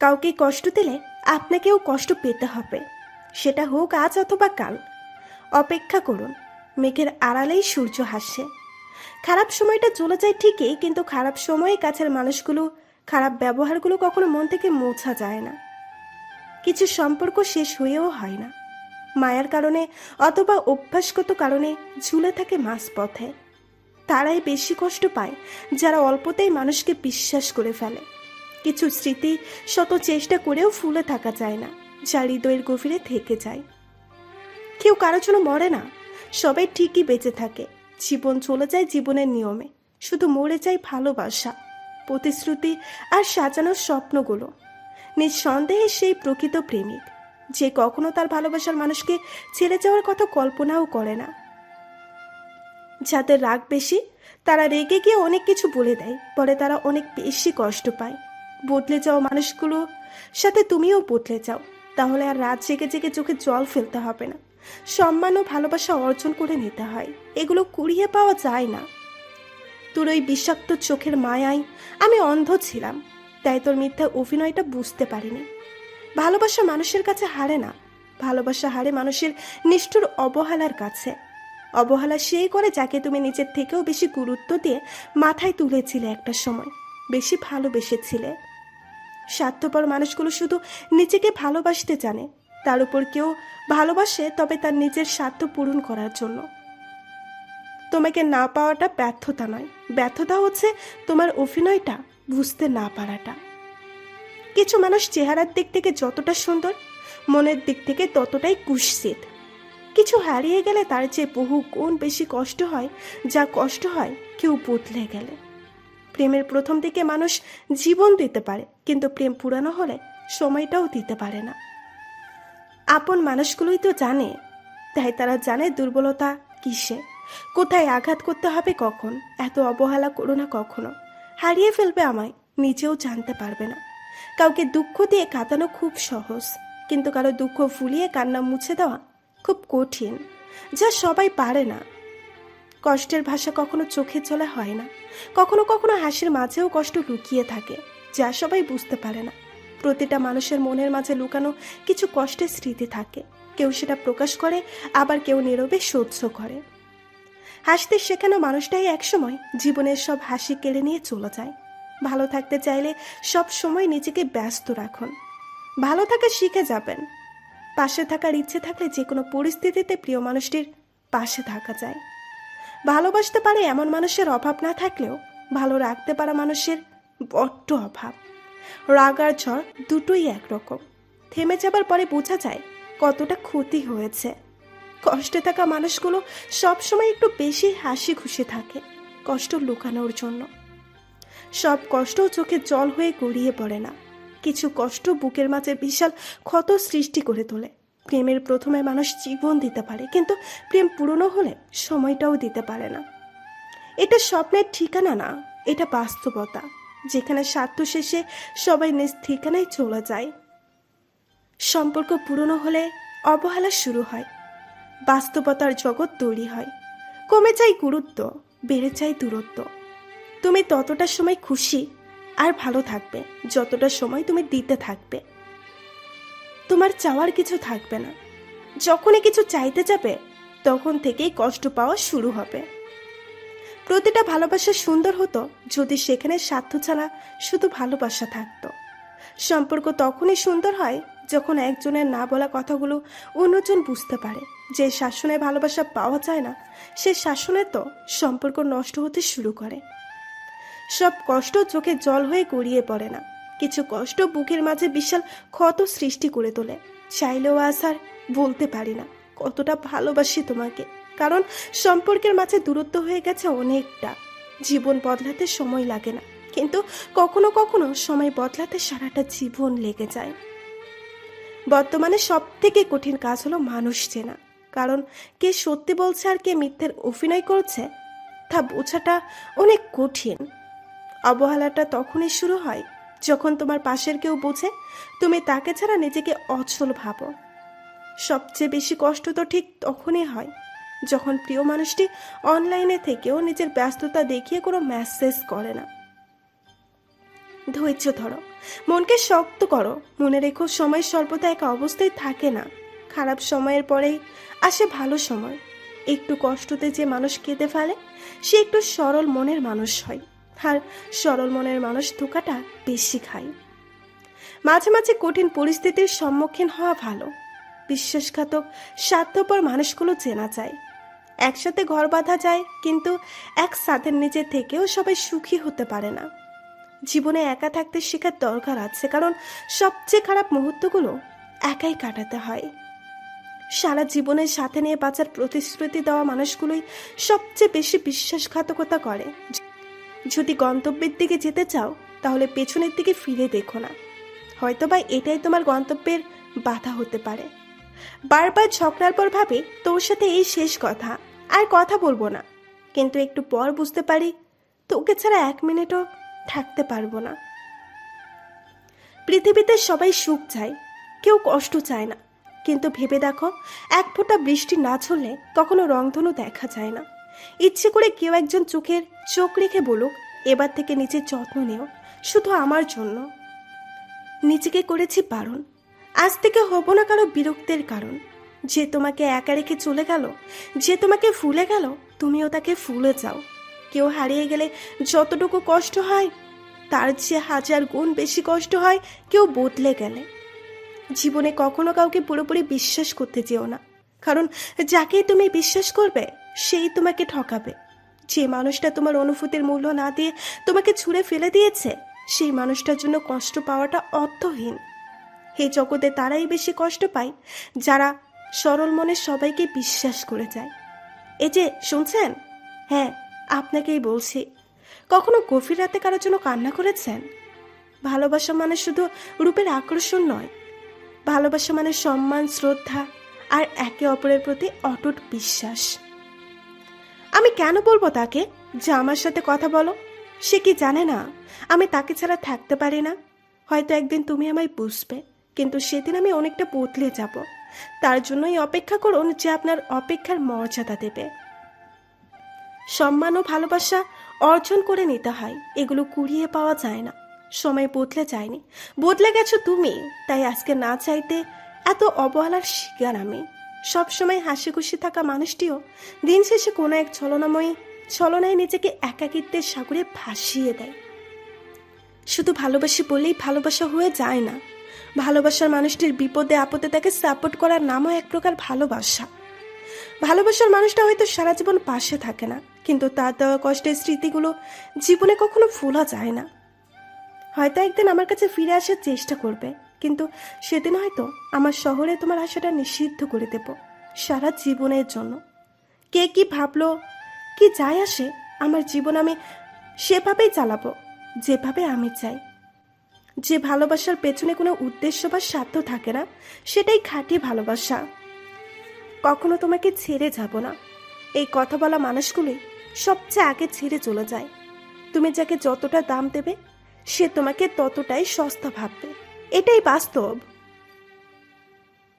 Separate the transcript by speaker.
Speaker 1: কাউকে কষ্ট দিলে আপনাকেও কষ্ট পেতে হবে। সেটা হোক আজ অথবা কাল। অপেক্ষা করুন, মেঘের আড়ালেই সূর্য হাসছে খারাপ সময়টা চলে যায় ঠিকই, কিন্তু খারাপ সময়ে কাছের মানুষগুলো, খারাপ ব্যবহারগুলো কখনো মন থেকে মোছা যায় না। কিছু সম্পর্ক শেষ হয়েও হয় না। মায়ার কারণে অথবা অভ্যাসগত কারণে ঝুলে থাকে মাঝ পথে তারাই বেশি কষ্ট পায়, যারা অল্পতেই মানুষকে বিশ্বাস করে ফেলে। কিছু স্মৃতি শত চেষ্টা করেও ফুলে থাকা যায় না। যা হৃদয়ের গভীরে থেকে যায়। কেউ কারও জন্য মরে না। সবাই ঠিকই বেঁচে থাকে। জীবন চলে যায় জীবনের নিয়মে। শুধু মরে যায় ভালোবাসা, প্রতিশ্রুতি আর সাজানোর স্বপ্নগুলো। নিঃসন্দেহে সেই প্রকৃত প্রেমিক, যে কখনো তার ভালোবাসার মানুষকে ছেড়ে যাওয়ার কথা কল্পনাও করে না। যাদের রাগ বেশি, তারা রেগে গিয়ে অনেক কিছু বলে দেয়। পরে তারা অনেক বেশি কষ্ট পায়। বদলে যাওয়া মানুষগুলো সাথে তুমিও বদলে যাও। তাহলে আর রাত জেগে জেগে চোখে জল ফেলতে হবে না। সম্মান ও ভালোবাসা অর্জন করে নিতে হয়। এগুলো কুড়িয়ে পাওয়া যায় না। তোর ওই বিষাক্ত চোখের মায়ায় আমি অন্ধ ছিলাম, তাই তোর মিথ্যা অভিনয়টা বুঝতে পারিনি। ভালোবাসা মানুষের কাছে হারে না। ভালোবাসা হারে মানুষের নিষ্ঠুর অবহেলার কাছে। অবহেলা সেই করে যাকে তুমি নিজের থেকেও বেশি গুরুত্ব দিয়ে মাথায় তুলেছিলে একটা সময়। বেশি ভালোবেসেছিলে। স্বার্থপর মানুষগুলো শুধু নিজেকে ভালোবাসতে জানে। তার উপর কেউ ভালোবাসে, তবে তার নিজের স্বার্থ পূরণ করার জন্য। তোমাকে না পাওয়াটা ব্যর্থতা নয়। ব্যর্থতা হচ্ছে তোমার অভিনয়টা বুঝতে না পারাটা। কিছু মানুষ চেহারার দিক থেকে যতটা সুন্দর, মনের দিক থেকে ততটাই কুৎসিত। কিছু হারিয়ে গেলে তার চেয়ে বহু গুণ বেশি কষ্ট হয়, যা কষ্ট হয় কেউ বদলে গেলে। প্রেমের প্রথম দিকে মানুষ জীবন দিতে পারে, কিন্তু প্রেম পুরানো হলে সময়টাও দিতে পারে না। আপন মানুষগুলোই তো জানে, তাই তারা জানে দুর্বলতা কিসে, কোথায় আঘাত করতে হবে কখন, এত অবহেলা করো না কখনো, হারিয়ে ফেলবে আমায়, নিজেও জানতে পারবে না। কাউকে দুঃখ দিয়ে কাঁদানো খুব সহজ, কিন্তু কারও দুঃখ ফুলিয়ে কান্না মুছে দেওয়া খুব কঠিন, যা সবাই পারে না। কষ্টের ভাষা কখনো চোখে চলে হয় না। কখনো কখনো হাসির মাঝেও কষ্ট লুকিয়ে থাকে, যা সবাই বুঝতে পারে না। প্রতিটা মানুষের মনের মাঝে লুকানো কিছু কষ্টের স্মৃতি থাকে। কেউ সেটা প্রকাশ করে, আবার কেউ নীরবে সহ্য করে। হাসতে শেখানো মানুষটাই একসময় জীবনের সব হাসি কেড়ে নিয়ে চলে যায়। ভালো থাকতে চাইলে সব সময় নিজেকে ব্যস্ত রাখুন। ভালো থাকা শিখে যাবেন। পাশে থাকার ইচ্ছে থাকলে যে কোনো পরিস্থিতিতে প্রিয় মানুষটির পাশে থাকা যায়। ভালোবাসতে পারে এমন মানুষের অভাব না থাকলেও ভালো রাখতে পারা মানুষের বড্ড অভাব। রাগ আর ঝড় দুটোই একরকম। থেমে যাবার পরে বোঝা যায় কতটা ক্ষতি হয়েছে। কষ্টে থাকা মানুষগুলো সবসময় একটু বেশি হাসি খুশি থাকে কষ্ট লুকানোর জন্য। সব কষ্ট চোখে জল হয়ে গড়িয়ে পড়ে না। কিছু কষ্ট বুকের মাঝে বিশাল ক্ষত সৃষ্টি করে তোলে। প্রেমের প্রথমে মানুষ জীবন দিতে পারে, কিন্তু প্রেম পুরনো হলে সময়টাও দিতে পারে না। এটা স্বপ্নের ঠিকানা না, এটা বাস্তবতা। যেখানে স্বার্থ শেষে সবাই নিজ ঠিকানায় চলে যায়। সম্পর্ক পুরনো হলে অবহেলা শুরু হয়, বাস্তবতার জগৎ তৈরি হয়। কমে যায় গুরুত্ব, বেড়ে যায় দূরত্ব। তুমি ততটা সময় খুশি আর ভালো থাকবে, যতটা সময় তুমি দিতে থাকবে। তোমার চাওয়ার কিছু থাকবে না। যখনই কিছু চাইতে যাবে, তখন থেকেই কষ্ট পাওয়া শুরু হবে। প্রতিটা ভালোবাসা সুন্দর হতো যদি সেখানে স্বার্থ ছাড়া শুধু ভালোবাসা থাকতো। সম্পর্ক তখনই সুন্দর হয় যখন একজনের না বলা কথাগুলো অন্যজন বুঝতে পারে। যে শাসনে ভালোবাসা পাওয়া যায় না, সে শাসনে তো সম্পর্ক নষ্ট হতে শুরু করে। সব কষ্ট চোখে জল হয়ে গড়িয়ে পড়ে না। কিছু কষ্ট বুকের মাঝে বিশাল ক্ষত সৃষ্টি করে তোলে। চাইলেও আসার বলতে পারি না কতটা ভালোবাসি তোমাকে, কারণ সম্পর্কের মাঝে দূরত্ব হয়ে গেছে অনেকটা। জীবন বদলাতে সময় লাগে না, কিন্তু কখনো কখনো সময় বদলাতে সারাটা জীবন লেগে যায়। বর্তমানে সব থেকে কঠিন কাজ হলো মানুষ চেনা, কারণ কে সত্যি বলছে আর কে মিথ্যের অভিনয় করছে, তা বোঝাটা অনেক কঠিন। অবহেলাটা তখনই শুরু হয় যখন তোমার পাশের কেউ বোঝে, তুমি তাকে ছাড়া নিজেকে অচল ভাবো। সবচেয়ে বেশি কষ্ট তো ঠিক তখনই হয়, যখন প্রিয় মানুষটি অনলাইনে থেকেও নিজের ব্যস্ততা দেখিয়ে কোনো মেসেজ করে না। ধৈর্য ধরো, মনকে শক্ত করো, মনে রেখো সময় সর্বদা এক অবস্থায় থাকে না, খারাপ সময়ের পরেই আসে ভালো সময়। একটু কষ্টতে যে মানুষ কেঁদে ফেলে, সে একটু সরল মনের মানুষ হয়। আর সরল মনের মানুষ ধোকাটা বেশি খায়। মাঝে মাঝে কঠিন পরিস্থিতির সম্মুখীন হওয়া ভালো। বিশ্বাসঘাতক, স্বার্থপর মানুষগুলো চেনা যায়। একসাথে ঘর বাঁধা যায়, কিন্তু এক সাথের নিচে থেকেও সবাই সুখী হতে পারে না। জীবনে একা থাকতে শেখার দরকার আছে, কারণ সবচেয়ে খারাপ মুহূর্তগুলো একাই কাটাতে হয়। সারা জীবনের সাথে নিয়ে বাঁচার প্রতিশ্রুতি দেওয়া মানুষগুলোই সবচেয়ে বেশি বিশ্বাসঘাতকতা করে। যদি গন্তব্যের দিকে যেতে চাও, তাহলে পেছনের দিকে ফিরে দেখো না। হয়তোবা এটাই তোমার গন্তব্যের বাধা হতে পারে। বারবার ঝগড়ার পর ভাবে তোর সাথে এই শেষ কথা, আর কথা বলব না। কিন্তু একটু পর বুঝতে পারি, তোকে ছাড়া এক মিনিটও থাকতে পারব না। পৃথিবীতে সবাই সুখ চায়, কেউ কষ্ট চায় না। কিন্তু ভেবে দেখো, এক ফোঁটা বৃষ্টি না ছড়লে কখনো রংধনু দেখা যায় না। ইচ্ছে করে কেউ একজন চোখের চোখ রেখে বলুক, এবার থেকে নিজের যত্ন নেও, শুধু আমার জন্য। নিজেকে করেছি বারণ। আজ থেকে হব না কারও বিরক্তের কারণ। যে তোমাকে একা রেখে চলে গেল, যে তোমাকে ফুলে গেল, তুমিও তাকে ফুলে যাও। কেউ হারিয়ে গেলে যতটুকু কষ্ট হয়, তার যে হাজার গুণ বেশি কষ্ট হয়, কেউ বদলে গেলে। জীবনে কখনো কাউকে পুরোপুরি বিশ্বাস করতে যেও না। কারণ যাকে তুমি বিশ্বাস করবে সেই তোমাকে ঠকাবে। যে মানুষটা তোমার অনুভূতির মূল্য না দিয়ে তোমাকে ছুঁড়ে ফেলে দিয়েছে, সেই মানুষটার জন্য কষ্ট পাওয়াটা অর্থহীন। হে জগতে তারাই বেশি কষ্ট পায়, যারা সরল মনে সবাইকে বিশ্বাস করে যায়। এই যে, শুনছেন? হ্যাঁ আপনাকেই বলছি। কখনো গভীর রাতে কারোর জন্য কান্না করেছেন? ভালোবাসা মানে শুধু রূপের আকর্ষণ নয়। ভালোবাসা মানে সম্মান, শ্রদ্ধা আর একে অপরের প্রতি অটুট বিশ্বাস। আমি কেন বলব তাকে? যে আমার সাথে কথা বলো। সে কি জানে না? আমি তাকে ছাড়া থাকতে পারি না। হয়তো একদিন তুমি আমায় বুঝবে, কিন্তু সেদিন আমি অনেকটা বদলে যাব। তার জন্যই অপেক্ষা করুন যে আপনার অপেক্ষার মর্যাদা দেবে। সম্মান ও ভালোবাসা অর্জন করে নিতে হয়। এগুলো কুড়িয়ে পাওয়া যায় না। সময় বদলে যায়নি। বদলে গেছো তুমি। তাই আজকে না চাইতে এত অবহেলার শিকার আমি। সবসময় হাসি খুশি থাকা মানুষটিও দিন শেষে কোনো এক ছলনাময়ী ছলনায় নিজেকে একাকিত্বের সাগরে ভাসিয়ে দেয়। শুধু ভালোবাসি বললেই ভালোবাসা হয়ে যায় না। ভালোবাসার মানুষটির বিপদে আপদে তাকে সাপোর্ট করার নামও এক প্রকার ভালোবাসা। ভালোবাসার মানুষটা হয়তো সারা জীবন পাশে থাকে না, কিন্তু তার দেওয়া কষ্টের স্মৃতিগুলো জীবনে কখনো ভোলা যায় না। হয়তো একদিন আমার কাছে ফিরে আসার চেষ্টা করবে কিন্তু সেদিন হয়তো আমার শহরে তোমার আশাটা নিষিদ্ধ করে দেব, সারা জীবনের জন্য। কে কি ভাবলো, কি যায় আসে, আমার জীবন আমি সেভাবেই চালাবো, যেভাবে আমি চাই। যে ভালোবাসার পেছনে কোনো উদ্দেশ্য বা স্বার্থ থাকে না, সেটাই খাঁটি ভালোবাসা। কখনো তোমাকে ছেড়ে যাব না। এই কথা বলা মানুষগুলোই সবচেয়ে আগে ছেড়ে চলে যায়। তুমি যাকে যতটা দাম দেবে, সে তোমাকে ততটাই সস্তা ভাববে। এটাই বাস্তব।